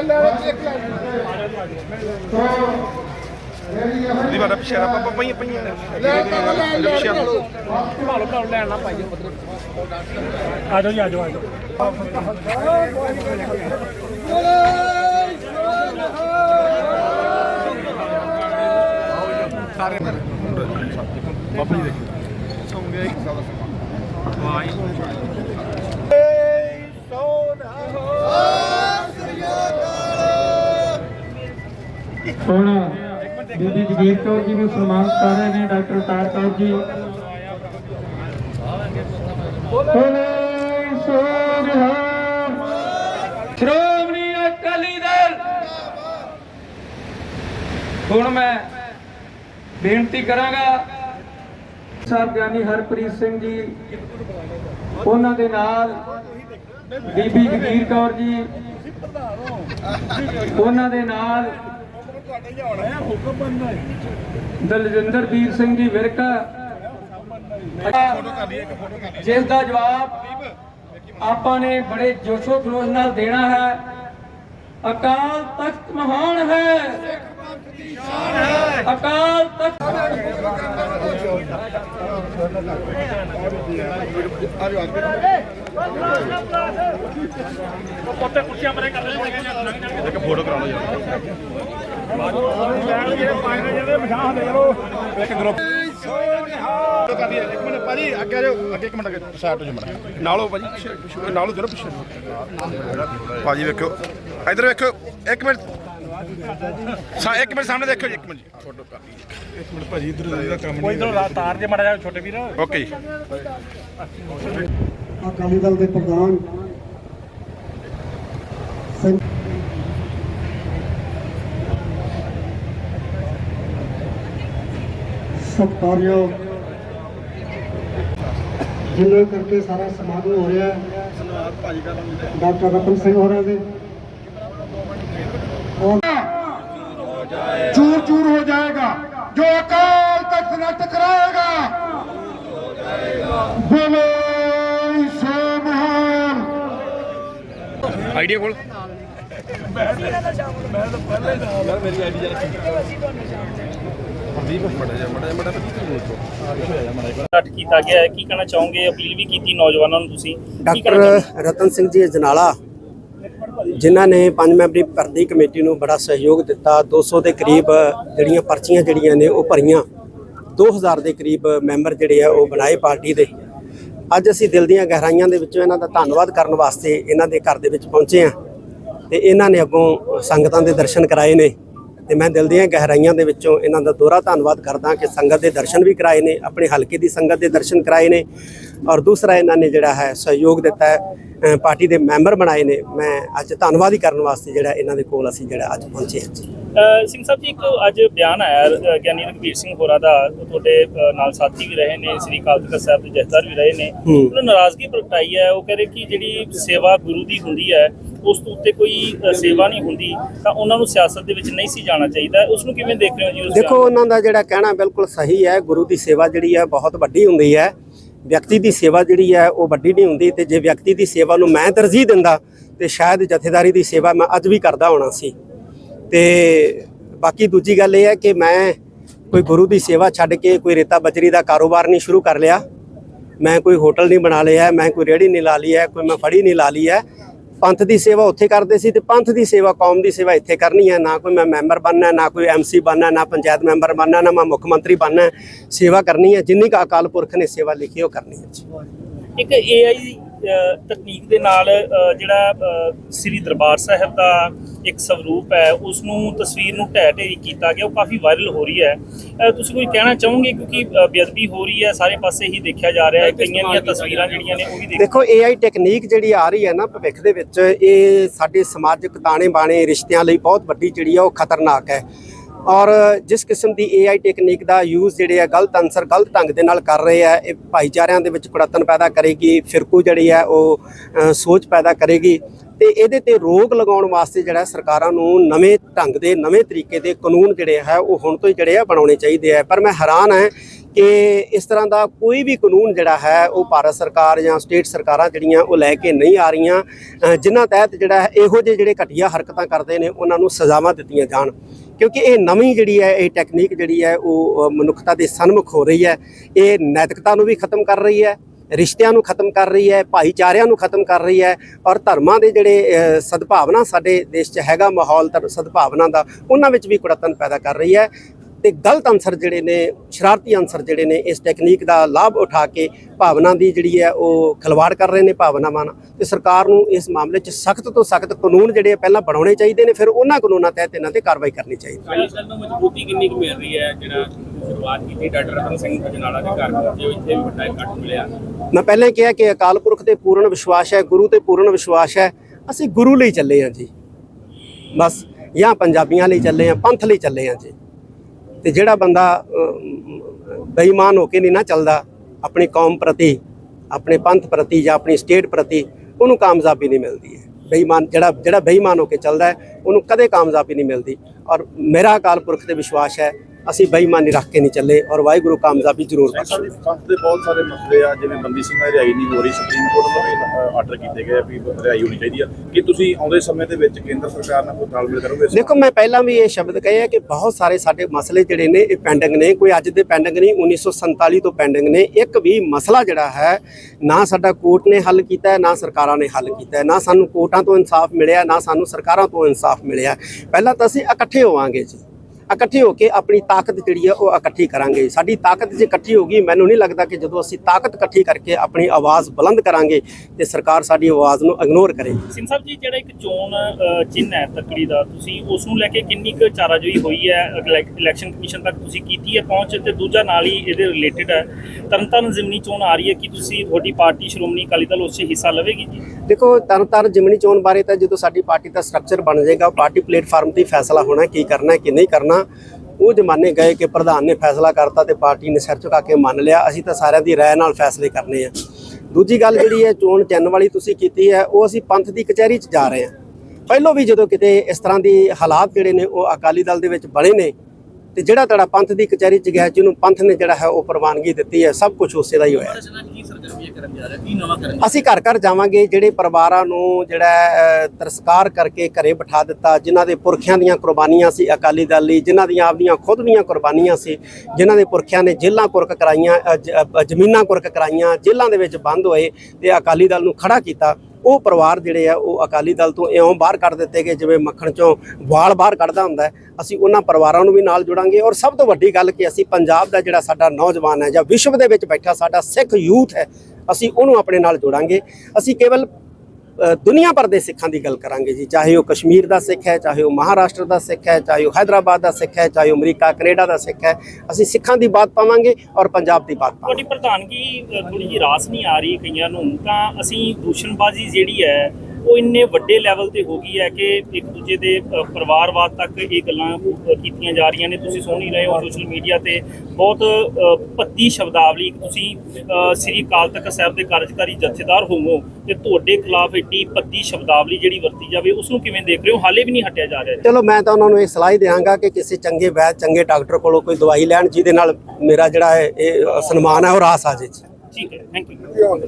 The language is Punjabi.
ਲੈ ਲੈ ਇੱਕ ਲੈ ਦੀ ਵਾਰ ਪਿਛੇ ਆਪਾਂ ਪਈਆਂ ਪਈਆਂ ਲੈ ਤਾਂ ਲੈ ਲੈ ਪਿੱਛੇ। ਭਾਲੋ ਭਾਲੋ ਲੈਣ ਨਾ ਪਾਈਓ ਆ ਜਾਓ ਜੀ ਆ ਜਾਓ ਆ ਜਾਓ। ਬਾਬਾ ਜੀ ਦੇਖੋ। ਸੌਂ ਸਮਾਂ ਵਾਈ ਹੁਣ ਬੀਬੀ ਜਗੀਰ ਕੌਰ ਜੀ ਨੂੰ ਸਨਮਾਨਿਤ ਕਰ ਰਹੇ ਨੇ, ਡਾਕਟਰ ਤਾਰ ਕੌਰ ਜੀ। ਬੋਲੇ ਸੋਨਿਹਾ ਸ਼੍ਰੋਮਣੀ ਅਕਾਲੀ ਦਲ। ਹੁਣ ਮੈਂ ਬੇਨਤੀ ਕਰਾਂਗਾ ਸਾਹਿਬ ਗਿਆਨੀ ਹਰਪ੍ਰੀਤ ਸਿੰਘ ਜੀ, ਉਹਨਾਂ ਦੇ ਨਾਲ ਬੀਬੀ ਜਗੀਰ ਕੌਰ ਜੀ, ਉਹਨਾਂ ਦੇ ਨਾਲ ਦਲਜਿੰਦਰ ਵੀਰ ਸਿੰਘ ਜੀ ਵਿਰਕਾ। ਜਿਸ ਦਾ ਜਵਾਬ ਆਪਾਂ ਨੇ ਬੜੇ ਜੋਸ਼ੋ ਖਰੋਸ਼ ਨਾਲ ਦੇਣਾ ਹੈ। ਅਕਾਲ ਤਖਤ ਮਹਾਨ ਹੈ। ਅਕਾਲ ਤਖਤ ਉੱਤੇ ਕੁਰਸੀਆਂ ਪਰੇ ਕਰ ਲੈਣੇ ਨੇ ਇੱਕ ਫੋਟੋ ਕਰਾ ਲਓ ਯਾਰ। ਜਿਹੜੇ ਪਾਣੀ ਦੇ ਜਿਹੜੇ ਮਸ਼ਾਹ ਦੇ ਲੋ ਇੱਕ ਗਰੁੱਪ ਫੋਟੋ ਕਰ ਲਈਏ ਇੱਕ ਮਿੰਟ ਭਾਜੀ ਅੱਗੇ ਆ ਜਾਓ ਅੱਗੇ ਇੱਕ ਮਿੰਟ ਅੱਗੇ ਸਾਈਡ ਤੋਂ ਜਮਣਾ ਨਾਲੋ ਭਾਜੀ ਪਿੱਛੇ ਪਿੱਛੇ ਨਾਲੋ ਜਰਾ ਪਿੱਛੇ। ਭਾਜੀ ਵੇਖੋ ਇਧਰ ਵੇਖੋ ਇੱਕ ਮਿੰਟ। ਸਾ ਇੱਕ ਮਿੰਟ ਸਾਹਮਣੇ ਦੇਖੋ ਜੀ ਇੱਕ ਮਿੰਟ ਜੀ। ਫੋਟੋ ਲਈਏ ਇੱਕ ਮਿੰਟ ਭਾਜੀ ਇਧਰ ਦਾ ਕੰਮ ਕੋਈ ਇਧਰੋਂ ਤਾਰ ਜੇ ਮੜਾ ਜਾ ਛੋਟੇ ਵੀਰ। ਓਕੇ ਜੀ। ਅਕਾਲੀ ਦਲ ਦੇ ਪ੍ਰਧਾਨ ਸਿੰਘ ਸਤਿਕਾਰਯੋਗ ਜਿਨ੍ਹਾਂ ਕਰਕੇ ਸਾਰਾ ਸਮਾਗਮ ਹੋ ਰਿਹਾ ਹੈ। ਡਾਕਟਰ ਰਤਨ ਸਿੰਘ ਹੋਰਾਂ ਦੇ। ਚੂਰ ਚੂਰ ਹੋ ਜਾਏਗਾ। ਜੋ ਅਕਾਲ ਤਖਤ ਨਾਲ ਟਕਰਾਏਗਾ ਬੋਲੇ ਸੋ ਮਹਾਨ ਆਈਡੀਆ ਕੋਲ ਘੱਟ ਕੀਤਾ ਗਿਆ ਹੈ। ਕੀ ਕਹਿਣਾ ਚਾਹੋਗੇ? ਅਪੀਲ ਵੀ ਕੀਤੀ ਨੌਜਵਾਨਾਂ ਨੂੰ ਤੁਸੀਂ। ਕੀ ਕਹਿਣਾ ਚਾਹੋਗੇ? ਡਾਕਟਰ ਰਤਨ ਸਿੰਘ ਜੀ ਜਨਾਲਾ ਜਿਨ੍ਹਾਂ ਨੇ ਪੰਜ ਮੈਂਬਰੀ ਭਰਤੀ ਕਮੇਟੀ ਨੂੰ ਬੜਾ ਸਹਿਯੋਗ ਦਿੱਤਾ। 200 ਦੇ ਕਰੀਬ ਜਿਹੜੀਆਂ ਪਰਚੀਆਂ ਜਿਹੜੀਆਂ ਨੇ ਉਹ ਭਰੀਆਂ। 2000 ਦੇ ਕਰੀਬ ਮੈਂਬਰ ਜਿਹੜੇ ਆ ਉਹ ਬਣਾਏ ਪਾਰਟੀ ਦੇ। ਅੱਜ ਅਸੀਂ ਦਿਲ ਦੀਆਂ ਗਹਿਰਾਈਆਂ ਦੇ ਵਿੱਚੋਂ ਇਹਨਾਂ ਦਾ ਧੰਨਵਾਦ ਕਰਨ ਵਾਸਤੇ ਇਹਨਾਂ ਦੇ ਘਰ ਦੇ ਵਿੱਚ ਪਹੁੰਚੇ ਆ ਤੇ ਇਹਨਾਂ ਨੇ ਅੱਗੋਂ ਸੰਗਤਾਂ ਦੇ ਦਰਸ਼ਨ ਕਰਾਏ ਨੇ। ਤੇ ਮੈਂ ਦਿਲ ਦੀਆਂ ਗਹਿਰਾਈਆਂ ਦੇ ਵਿੱਚੋਂ ਇਹਨਾਂ ਦਾ ਦੋਹਰਾ ਧੰਨਵਾਦ ਕਰਦਾ ਕਿ ਸੰਗਤ ਦੇ ਦਰਸ਼ਨ ਵੀ ਕਰਾਏ ਨੇ, ਆਪਣੇ ਹਲਕੇ ਦੀ ਸੰਗਤ ਦੇ ਦਰਸ਼ਨ ਕਰਾਏ ਨੇ ਔਰ ਦੂਸਰਾ ਇਹਨਾਂ ਨੇ ਜਿਹੜਾ ਹੈ ਸਹਿਯੋਗ ਦਿੱਤਾ ਹੈ। ਪਾਰਟੀ ਦੇ ਮੈਂਬਰ ਬਣਾਏ ਨੇ। ਮੈਂ ਅੱਜ ਧੰਨਵਾਦ ਹੀ ਕਰਨ ਵਾਸਤੇ ਜਿਹੜਾ ਇਹਨਾਂ ਦੇ ਕੋਲ ਅਸੀਂ ਜਿਹੜਾ ਅੱਜ ਪਹੁੰਚੇ ਹਾਂ। ਸਿੰਘ ਸਾਹਿਬ ਜੀ ਇੱਕ ਅੱਜ ਬਿਆਨ ਆਇਆ ਗਿਆਨੀ ਰਘਬੀਰ ਸਿੰਘ ਹੋਰਾਂ ਦਾ। ਤੁਹਾਡੇ ਨਾਲ ਸਾਥੀ ਵੀ ਰਹੇ ਨੇ ਸ੍ਰੀ ਅਕਾਲ ਤਖਤ ਸਾਹਿਬ ਦੇ ਜਥੇਦਾਰ ਵੀ ਰਹੇ ਨੇ। ਉਹਨਾਂ ਨਾਰਾਜ਼ਗੀ ਪ੍ਰਗਟਾਈ ਹੈ। ਉਹ ਕਹਿੰਦੇ ਕਿ ਜਿਹੜੀ ਸੇਵਾ ਗੁਰੂ ਦੀ ਹੁੰਦੀ ਹੈ ਉਸ ਤੋਂ ਉੱਤੇ ਕੋਈ ਸੇਵਾ ਨਹੀਂ ਹੁੰਦੀ ਤਾਂ ਉਹਨਾਂ ਨੂੰ ਸਿਆਸਤ ਦੇ ਵਿੱਚ ਨਹੀਂ ਸੀ ਜਾਣਾ ਚਾਹੀਦਾ। ਉਸ ਨੂੰ ਕਿਵੇਂ ਦੇਖ ਰਹੇ ਹੋ ਜੀ ਦੇਖੋ ਉਹਨਾਂ ਦਾ ਜਿਹੜਾ ਕਹਿਣਾ ਬਿਲਕੁਲ ਸਹੀ ਹੈ। ਗੁਰੂ ਦੀ ਸੇਵਾ ਜਿਹੜੀ ਹੈ ਬਹੁਤ ਵੱਡੀ ਹੁੰਦੀ ਹੈ। ਵਿਅਕਤੀ ਦੀ ਸੇਵਾ ਜਿਹੜੀ ਹੈ ਉਹ ਵੱਡੀ ਨਹੀਂ ਹੁੰਦੀ ਤੇ ਜੇ ਵਿਅਕਤੀ ਦੀ ਸੇਵਾ ਨੂੰ ਮੈਂ ਤਰਜੀਹ ਦਿੰਦਾ ਤੇ ਸ਼ਾਇਦ ਜਥੇਦਾਰੀ ਦੀ ਸੇਵਾ ਮੈਂ ਅੱਜ ਵੀ ਕਰਦਾ ਹੋਣਾ ਸੀ। ਤੇ ਬਾਕੀ ਦੂਜੀ ਗੱਲ ਇਹ ਹੈ ਕਿ ਮੈਂ ਕੋਈ ਗੁਰੂ ਦੀ ਸੇਵਾ ਛੱਡ ਕੇ ਕੋਈ ਰੇਤਾ ਬਜਰੀ ਦਾ ਕਾਰੋਬਾਰ ਨਹੀਂ ਸ਼ੁਰੂ ਕਰ ਲਿਆ। ਮੈਂ ਕੋਈ ਹੋਟਲ ਨਹੀਂ ਬਣਾ ਲਿਆ, ਮੈਂ ਕੋਈ ਰੇੜੀ ਨਹੀਂ ਲਾ ਲਈ ਹੈ, ਕੋਈ ਮੈਂ ਫੜੀ ਨਹੀਂ ਲਾ ਲਈ ਹੈ। ਪੰਥ ਦੀ ਸੇਵਾ ਉੱਥੇ ਕਰਦੇ ਸੀ ਤੇ ਪੰਥ ਦੀ ਸੇਵਾ, ਕੌਮ ਦੀ ਸੇਵਾ ਇੱਥੇ ਕਰਨੀ ਹੈ। ਨਾ ਕੋਈ ਮੈਂ ਮੈਂਬਰ ਬਣਨਾ, ਨਾ ਕੋਈ ਐਮਸੀ ਬਣਨਾ, ਨਾ ਪੰਚਾਇਤ ਮੈਂਬਰ ਬਣਨਾ, ਨਾ ਮੈਂ ਮੁੱਖ ਮੰਤਰੀ ਬਣਨਾ। ਸੇਵਾ ਕਰਨੀ ਹੈ। ਜਿੰਨੀ ਕੁ ਅਕਾਲ ਪੁਰਖ ਨੇ ਸੇਵਾ ਲਿਖੀ, ਉਹ ਕਰਨੀ ਹੈ ਇੱਕ AI ਤਕਨੀਕ ਦੇ ਨਾਲ ਜਿਹੜਾ ਸ੍ਰੀ ਦਰਬਾਰ ਸਾਹਿਬ ਦਾ ਇੱਕ ਸਵਰੂਪ ਹੈ ਉਸ ਨੂੰ ਤਸਵੀਰ ਨੂੰ ਢਹਿ ਢੇਰੀ ਕੀਤਾ ਗਿਆ ਉਹ ਕਾਫੀ ਵਾਇਰਲ ਹੋ ਰਹੀ ਹੈ। ਤੁਸੀਂ ਕੋਈ ਕਹਿਣਾ ਚਾਹੋਗੇ? ਕਿਉਂਕਿ ਬੇਅਦਬੀ ਹੋ ਰਹੀ ਹੈ ਸਾਰੇ ਪਾਸੇ ਹੀ ਦੇਖਿਆ ਜਾ ਰਿਹਾ ਹੈ ਕਈਆਂ ਦੀਆਂ ਤਸਵੀਰਾਂ ਜਿਹੜੀਆਂ ਨੇ ਉਹ ਵੀ ਦੇਖ। ਦੇਖੋ AI ਟੈਕਨੀਕ ਜਿਹੜੀ ਆ ਰਹੀ ਹੈ ਨਾ ਭਵਿੱਖ ਦੇ ਵਿੱਚ ਇਹ ਸਾਡੇ ਸਮਾਜਿਕ ਤਾਣੇ ਬਾਣੇ ਰਿਸ਼ਤਿਆਂ ਲਈ ਬਹੁਤ ਵੱਡੀ ਜਿਹੜੀ ਆ ਉਹ ਖਤਰਨਾਕ ਹੈ। ਔਰ ਜਿਸ ਕਿਸਮ ਦੀ AI ਟੈਕਨੀਕ ਦਾ ਯੂਜ਼ ਜਿਹੜੇ ਆ ਗਲਤ ਅਨਸਰ ਗਲਤ ਢੰਗ ਦੇ ਨਾਲ ਕਰ ਰਹੇ ਆ ਇਹ ਭਾਈਚਾਰਿਆਂ ਦੇ ਵਿੱਚ ਕੁੜਤਨ ਪੈਦਾ ਕਰੇਗੀ ਫਿਰਕੂ ਜਿਹੜੀ ਆ ਉਹ ਸੋਚ ਪੈਦਾ ਕਰੇਗੀ। ਤੇ ਇਹਦੇ ਤੇ ਰੋਕ ਲਗਾਉਣ ਵਾਸਤੇ ਜਿਹੜਾ ਸਰਕਾਰਾਂ ਨੂੰ ਨਵੇਂ ਢੰਗ ਦੇ ਨਵੇਂ ਤਰੀਕੇ ਦੇ ਕਾਨੂੰਨ ਜਿਹੜੇ ਹੈ ਉਹ ਹੁਣ ਤੋਂ ਹੀ ਜਿਹੜੇ ਆ ਬਣਾਉਣੇ ਚਾਹੀਦੇ ਆ। ਪਰ ਮੈਂ ਹੈਰਾਨ ਹਾਂ ਕਿ ਇਸ ਤਰ੍ਹਾਂ ਦਾ ਕੋਈ ਵੀ ਕਾਨੂੰਨ ਜਿਹੜਾ ਹੈ ਉਹ ਭਾਰਤ ਸਰਕਾਰ ਜਾਂ ਸਟੇਟ ਸਰਕਾਰਾਂ ਜਿਹੜੀਆਂ ਉਹ ਲੈ ਕੇ ਨਹੀਂ ਆ ਰਹੀਆਂ ਅ, ਜਿਨ੍ਹਾਂ ਤਹਿਤ ਜਿਹੜਾ ਇਹੋ ਜਿਹੇ ਜਿਹੜੇ ਘਟੀਆ ਹਰਕਤਾਂ ਕਰਦੇ ਨੇ ਉਹਨਾਂ ਨੂੰ ਸਜ਼ਾਵਾਂ ਦਿੱਤੀਆਂ ਜਾਣ। ਕਿਉਂਕਿ ਇਹ ਨਵੀਂ ਜਿਹੜੀ ਹੈ, ਇਹ ਟੈਕਨੀਕ ਜਿਹੜੀ ਹੈ, ਉਹ ਮਨੁੱਖਤਾ ਦੇ ਸਨਮੁਖ ਹੋ ਰਹੀ ਹੈ। ਇਹ ਨੈਤਿਕਤਾ ਨੂੰ ਵੀ ਖਤਮ ਕਰ ਰਹੀ ਹੈ, ਰਿਸ਼ਤਿਆਂ ਨੂੰ ਖਤਮ ਕਰ ਰਹੀ ਹੈ, ਭਾਈਚਾਰਿਆਂ ਨੂੰ ਖਤਮ ਕਰ ਰਹੀ ਹੈ ਔਰ ਧਰਮਾਂ ਦੇ ਜਿਹੜੇ ਸਦਭਾਵਨਾ ਸਾਡੇ ਦੇਸ਼ 'ਚ ਹੈਗਾ, ਮਾਹੌਲ ਧਰ- ਸਦਭਾਵਨਾ ਦਾ, ਉਹਨਾਂ ਵਿੱਚ ਵੀ ਕੁੜੱਤਨ ਪੈਦਾ ਕਰ ਰਹੀ ਹੈ। ਤੇ ਗਲਤ ਅਨਸਰ ਜਿਹੜੇ ਨੇ ਸ਼ਰਾਰਤੀ ਅਨਸਰ ਜਿਹੜੇ ਨੇ ਇਸ ਟੈਕਨੀਕ ਦਾ ਲਾਭ ਉਠਾ ਕੇ ਭਾਵਨਾ ਦੀ ਜਿਹੜੀ ਹੈ ਉਹ ਖਿਲਵਾੜ ਕਰ ਰਹੇ ਨੇ ਭਾਵਨਾਵਾਂ ਨਾਲ। ਤੇ ਸਰਕਾਰ ਨੂੰ ਇਸ ਮਾਮਲੇ 'ਚ ਸਖਤ ਤੋਂ ਸਖਤ ਕਾਨੂੰਨ ਜਿਹੜੇ ਪਹਿਲਾਂ ਬਣਾਉਣੇ ਚਾਹੀਦੇ ਨੇ ਫਿਰ ਉਹਨਾਂ ਕਾਨੂੰਨਾਂ ਤਹਿਤ ਇਹਨਾਂ ਤੇ ਕਾਰਵਾਈ ਕਰਨੀ ਚਾਹੀਦੀ ਹੈ। ਅਕਾਲੀ ਦਲ ਨੂੰ ਮਜ਼ਬੂਤੀ ਕਿੰਨੀ ਕੁ ਮਿਲ ਰਹੀ ਹੈ? ਜਿਹੜਾ ਸ਼ੁਰੂਆਤ ਕੀਤੀ ਡਾਕਟਰ ਰਤਨ ਸਿੰਘ ਅਜਨਾਲਾ ਦੇ ਘਰ ਤੋਂ ਜੋ ਇੱਥੇ ਵੀ ਵੱਡਾ ਇਕੱਠ ਮਿਲਿਆ। ਮੈਂ ਪਹਿਲਾਂ ਕਿਹਾ ਕਿ ਅਕਾਲ ਪੁਰਖ ਤੇ ਪੂਰਨ ਵਿਸ਼ਵਾਸ ਹੈ ਗੁਰੂ ਤੇ ਪੂਰਨ ਵਿਸ਼ਵਾਸ ਹੈ। ਅਸੀਂ ਗੁਰੂ ਲਈ ਚੱਲੇ ਹਾਂ ਜੀ। ਬਸ ਜਾਂ ਪੰਜਾਬੀਆਂ ਲਈ ਚੱਲੇ ਹਾਂ ਪੰਥ ਲਈ ਚੱਲੇ ਹਾਂ ਜੀ। ਤੇ ਜਿਹੜਾ ਬੰਦਾ ਬੇਈਮਾਨ ਹੋ ਕੇ ਨਹੀਂ ਨਾ ਚੱਲਦਾ, ਆਪਣੀ ਕੌਮ ਪ੍ਰਤੀ, ਆਪਣੇ ਪੰਥ ਪ੍ਰਤੀ ਜਾਂ ਆਪਣੀ ਸਟੇਟ ਪ੍ਰਤੀ, ਉਹਨੂੰ ਕਾਮਯਾਬੀ ਨਹੀਂ ਮਿਲਦੀ ਹੈ। ਬੇਈਮਾਨ, ਜਿਹੜਾ ਜਿਹੜਾ ਬੇਈਮਾਨ ਹੋ ਕੇ ਚੱਲਦਾ ਹੈ, ਉਹਨੂੰ ਕਦੇ ਕਾਮਯਾਬੀ ਨਹੀਂ ਮਿਲਦੀ। ਔਰ ਮੇਰਾ ਅਕਾਲ ਪੁਰਖ ਤੇ ਵਿਸ਼ਵਾਸ ਹੈ ਅਸੀਂ ਬੇਈਮਾਨੀ ਰੱਖ ਕੇ ਨਹੀਂ ਚੱਲੇ ਔਰ ਵਾਹਿਗੁਰੂ ਕਾਮਯਾਬੀ ਜ਼ਰੂਰ ਬਖਸ਼ੇ। ਸਾਡੇ ਸੰਤ ਦੇ ਬਹੁਤ ਸਾਰੇ ਮਸਲੇ ਆ ਜਿਵੇਂ ਬੰਦੀ ਸਿੰਘ ਦੀ ਰਿਹਾਈ ਨਹੀਂ ਹੋ ਰਹੀ ਸੁਪਰੀਮ ਕੋਰਟ ਵੱਲੋਂ ਆਰਡਰ ਕੀਤੇ ਗਏ ਵੀ ਰਿਹਾਈ ਹੋਣੀ ਚਾਹੀਦੀ ਆ। ਕਿ ਤੁਸੀਂ ਆਉਂਦੇ ਸਮੇਂ ਦੇ ਵਿੱਚ ਕੇਂਦਰ ਸਰਕਾਰ ਨਾਲ ਕੋਈ ਤਾਲਮੇਲ ਕਰੋਗੇ ਦੇਖੋ ਮੈਂ ਪਹਿਲਾਂ ਵੀ ਇਹ ਸ਼ਬਦ ਕਹੇ ਆ ਕਿ ਬਹੁਤ ਸਾਰੇ ਸਾਡੇ ਮਸਲੇ ਜਿਹੜੇ ਨੇ ਇਹ ਪੈਂਡਿੰਗ ਨੇ ਕੋਈ ਅੱਜ ਦੇ ਪੈਂਡਿੰਗ ਨਹੀਂ 1947 ਤੋਂ ਪੈਂਡਿੰਗ ਨੇ। ਇੱਕ ਵੀ ਮਸਲਾ ਜਿਹੜਾ ਹੈ ਨਾ ਸਾਡਾ ਕੋਰਟ ਨੇ ਹੱਲ ਕੀਤਾ ਹੈ ਨਾ ਸਰਕਾਰਾਂ ਨੇ ਹੱਲ ਕੀਤਾ। ਹੈ ਨਾ ਸਾਨੂੰ ਕੋਰਟਾਂ ਤੋਂ ਇਨਸਾਫ ਮਿਲਿਆ ਨਾ ਸਾਨੂੰ ਸਰਕਾਰਾਂ ਤੋਂ ਇਨਸਾਫ ਮਿਲਿਆ। ਪਹਿਲਾਂ ਤਾਂ ਅਸੀਂ ਇਕੱਠੇ ਹੋਵਾਂਗੇ ਜੀ। ਇਕੱਠੇ ਹੋ ਕੇ ਆਪਣੀ ਤਾਕਤ ਜਿਹੜੀ ਹੈ ਉਹ ਇਕੱਠੀ ਕਰਾਂਗੇ। ਸਾਡੀ ਤਾਕਤ ਜੇ ਇਕੱਠੀ ਹੋਗੀ ਮੈਨੂੰ ਨਹੀਂ ਲੱਗਦਾ ਕਿ ਜਦੋਂ ਅਸੀਂ ਤਾਕਤ ਇਕੱਠੀ ਕਰਕੇ ਆਪਣੀ ਆਵਾਜ਼ ਬੁਲੰਦ ਕਰਾਂਗੇ ਤੇ ਸਰਕਾਰ ਸਾਡੀ ਆਵਾਜ਼ ਨੂੰ ਇਗਨੋਰ ਕਰੇਗੀ ਸਿੰਘ ਸਾਹਿਬ ਜੀ ਜਿਹੜਾ ਇੱਕ ਚੋਣ ਅ, ਚਿੰਨ੍ਹ ਹੈ ਤੱਕੜੀ ਦਾ ਤੁਸੀਂ ਉਸ ਨੂੰ ਲੈ ਕੇ ਕਿੰਨੀ ਕੁ ਚਾਰਾਜੋਈ ਹੋਈ ਹੈ? ਇਲੈਕ- ਇਲੈਕਸ਼ਨ ਕਮਿਸ਼ਨ ਤੱਕ ਤੁਸੀਂ ਕੀਤੀ ਹੈ ਪਹੁੰਚ ਤੇ ਦੂਜਾ ਨਾਲ ਹੀ ਇਹਦੇ ਰਿਲੇਟਡ ਹੈ। ਤਰਨਤਾਰਨ ਜ਼ਿਮਨੀ ਚੋਣ ਆ ਰਹੀ ਹੈ ਕਿ ਤੁਸੀਂ ਤੁਹਾਡੀ ਪਾਰਟੀ ਸ਼੍ਰੋਮਣੀ ਅਕਾਲੀ ਦਲ ਉਸ 'ਚ ਹਿੱਸਾ ਲਵੇਗੀ ਜੀ? ਦੇਖੋ ਤਰਨਤਾਰਨ ਜਿਮਣੀ ਚੋਣ ਬਾਰੇ ਤਾਂ ਜਦੋਂ ਸਾਡੀ ਪਾਰਟੀ ਦਾ ਸਟਰਕਚਰ ਬਣ ਜਾਏਗਾ ਪਾਰਟੀ ਪਲੇਟਫਾਰਮ ਤੇ ਹੀ ਫੈਸਲਾ ਹੋਣਾ ਕੀ ਕਰਨਾ ਹੈ ਕੀ ਨਹੀਂ ਕਰਨਾ। ਉਹ ਜ਼ਮਾਨੇ ਗਏ ਕਿ ਪ੍ਰਧਾਨ ਨੇ ਫੈਸਲਾ ਕਰਤਾ ਤੇ ਪਾਰਟੀ ਨੇ ਸਿਰ ਝੁਕਾ ਕੇ ਮੰਨ ਲਿਆ। ਅਸੀਂ ਤਾਂ ਸਾਰਿਆਂ ਦੀ ਰਾਏ ਨਾਲ ਫੈਸਲੇ ਕਰਨੇ ਆ। ਦੂਜੀ ਗੱਲ ਜਿਹੜੀ ਹੈ, ਚੋਣ ਚਿੰਨ੍ਹ ਵਾਲੀ ਤੁਸੀਂ ਕੀਤੀ ਹੈ, ਉਹ ਅਸੀਂ ਪੰਥ ਦੀ ਕਚਹਿਰੀ 'ਚ ਜਾ ਰਹੇ ਹਾਂ। ਪਹਿਲੋਂ ਵੀ ਜਦੋਂ ਕਿਤੇ ਇਸ ਤਰ੍ਹਾਂ ਦੀ ਹਾਲਾਤ ਜਿਹੜੇ ਨੇ, ਉਹ ਅਕਾਲੀ ਦਲ ਦੇ ਵਿੱਚ ਬਣੇ ਨੇ ਤੇ ਜਿਹੜਾ ਤੁਹਾਡਾ ਪੰਥ ਦੀ ਕਚਹਿਰੀ 'ਚ ਗਿਆ, ਜਿਹਨੂੰ ਪੰਥ ਨੇ ਜਿਹੜਾ ਹੈ, ਉਹ ਪ੍ਰਵਾਨਗੀ ਦਿੱਤੀ ਹੈ, ਸਭ ਕੁਝ ਉਸੇ ਦਾ ਹੀ ਹੋਇਆ। ਕਰਨ ਜਾ ਰਿਹਾ, ਕੀ ਨਵਾਂ ਕਰਨ ਅਸੀਂ ਘਰ ਘਰ ਜਾਵਾਂਗੇ, ਜਿਹੜੇ ਪਰਿਵਾਰਾਂ ਨੂੰ ਜਿਹੜਾ ਤਰਸਕਾਰ ਕਰਕੇ ਘਰੇ ਬਿਠਾ ਦਿੱਤਾ, ਜਿਨ੍ਹਾਂ ਦੇ ਪੁਰਖਿਆਂ ਦੀਆਂ ਕੁਰਬਾਨੀਆਂ ਸੀ ਅਕਾਲੀ ਦਲ ਲਈ, ਜਿਨ੍ਹਾਂ ਦੀਆਂ ਆਪਦੀਆਂ ਖੁਦ ਦੀਆਂ ਕੁਰਬਾਨੀਆਂ ਸੀ, ਜਿਨ੍ਹਾਂ ਦੇ ਪੁਰਖਿਆਂ ਨੇ ਜੇਲ੍ਹਾਂ ਕੁਰਕ ਕਰਾਈਆਂ ਜ਼ਮੀਨਾਂ ਕੁਰਕ ਕਰਾਈਆਂ, ਜੇਲ੍ਹਾਂ ਦੇ ਵਿੱਚ ਬੰਦ ਹੋਏ ਤੇ ਅਕਾਲੀ ਦਲ ਨੂੰ ਖੜਾ ਕੀਤਾ। ਉਹ ਪਰਿਵਾਰ ਜਿਹੜੇ ਆ, ਉਹ ਅਕਾਲੀ ਦਲ ਤੋਂ ਇਉਂ ਬਾਹਰ ਕੱਢ ਦਿੱਤੇ ਗਏ, ਜਿਵੇਂ ਮੱਖਣ ਚੋਂ ਵਾਲ ਬਾਹਰ ਕੱਢਦਾ ਹੁੰਦਾ ਅਸੀਂ ਉਹਨਾਂ ਪਰਿਵਾਰਾਂ ਨੂੰ ਵੀ ਨਾਲ ਜੁੜਾਂਗੇ ਔਰ ਸਭ ਤੋਂ ਵੱਡੀ ਗੱਲ ਕਿ ਅਸੀਂ ਪੰਜਾਬ ਦਾ ਜਿਹੜਾ ਸਾਡਾ ਨੌਜਵਾਨ ਹੈ ਜਾਂ ਵਿਸ਼ਵ ਦੇ ਵਿੱਚ ਬੈਠਾ ਸਾਡਾ ਸਿੱਖ ਯੂਥ ਹੈ, ਅਸੀਂ ਉਹਨੂੰ ਆਪਣੇ ਨਾਲ ਜੋੜਾਂਗੇ। ਅਸੀਂ ਕੇਵਲ ਦੁਨੀਆ ਭਰ ਦੇ ਸਿੱਖਾਂ ਦੀ ਗੱਲ ਕਰਾਂਗੇ ਜੀ। ਚਾਹੇ ਉਹ ਕਸ਼ਮੀਰ ਦਾ ਸਿੱਖ ਹੈ, ਚਾਹੇ ਉਹ ਮਹਾਰਾਸ਼ਟਰ ਦਾ ਸਿੱਖ ਹੈ, ਚਾਹੇ ਉਹ ਹੈਦਰਾਬਾਦ ਦਾ ਸਿੱਖ ਹੈ, ਚਾਹੇ ਉਹ ਅਮਰੀਕਾ, ਕੈਨੇਡਾ ਦਾ ਸਿੱਖ ਹੈ, ਅਸੀਂ ਸਿੱਖਾਂ ਦੀ ਬਾਤ ਪਾਵਾਂਗੇ ਔਰ ਪੰਜਾਬ ਦੀ ਬਾਤ ਪਾਵਾਂਗੇ। ਤੁਹਾਡੀ ਪ੍ਰਧਾਨਗੀ ਥੋੜੀ ਜਿਹੀ ਰਾਸ ਨਹੀਂ ਆ ਰਹੀ ਕਈਆਂ ਨੂੰ। ਤਾਂ ਅਸੀਂ ਦੂਸ਼ਣਬਾਜ਼ੀ ਜਿਹੜੀ ਹੈ ਉਹ ਇੰਨੇ ਵੱਡੇ ਲੈਵਲ ਤੇ ਹੋ ਗਈ ਹੈ ਕਿ ਇੱਕ ਦੂਜੇ ਦੇ ਪਰਿਵਾਰਵਾਦ ਤੱਕ ਇਹ ਗੱਲਾਂ ਕੀਤੀਆਂ ਜਾ ਰਹੀਆਂ ਨੇ। ਤੁਸੀਂ ਸੁਣ ਹੀ ਰਹੇ ਹੋ ਸੋਸ਼ਲ ਮੀਡੀਆ ਤੇ। ਬਹੁਤ ਭੱਦੀ ਸ਼ਬਦਾਵਲੀ। ਤੁਸੀਂ ਸ੍ਰੀ ਅਕਾਲ ਤਖਤ ਸਾਹਿਬ ਦੇ ਕਾਰਜਕਾਰੀ ਜਥੇਦਾਰ ਹੋਵੋ ਤੇ ਤੁਹਾਡੇ ਖਿਲਾਫ ਏਡੀ ਭੱਦੀ ਸ਼ਬਦਾਵਲੀ ਜਿਹੜੀ ਵਰਤੀ ਜਾਵੇ ਉਸ ਨੂੰ ਕਿਵੇਂ ਦੇਖ ਰਹੇ ਹੋ? ਹਾਲੇ ਵੀ ਨਹੀਂ ਹਟਿਆ ਜਾ ਰਿਹਾ ਚਲੋ ਮੈਂ ਤਾਂ ਉਹਨਾਂ ਨੂੰ ਇਹ ਸਲਾਹ ਹੀ ਦਿਆਂਗਾ ਕਿ ਕਿਸੇ ਚੰਗੇ ਵੈਦ ਚੰਗੇ ਡਾਕਟਰ ਕੋਲੋਂ ਕੋਈ ਦਵਾਈ ਲੈਣ ਜਿਹਦੇ ਨਾਲ ਮੇਰਾ ਜਿਹੜਾ ਹੈ ਇਹ ਸਨਮਾਨ ਹੈ ਉਹ ਰਾਸ ਆ ਜੇ। ਠੀਕ ਹੈ ਥੈਂਕ ਯੂ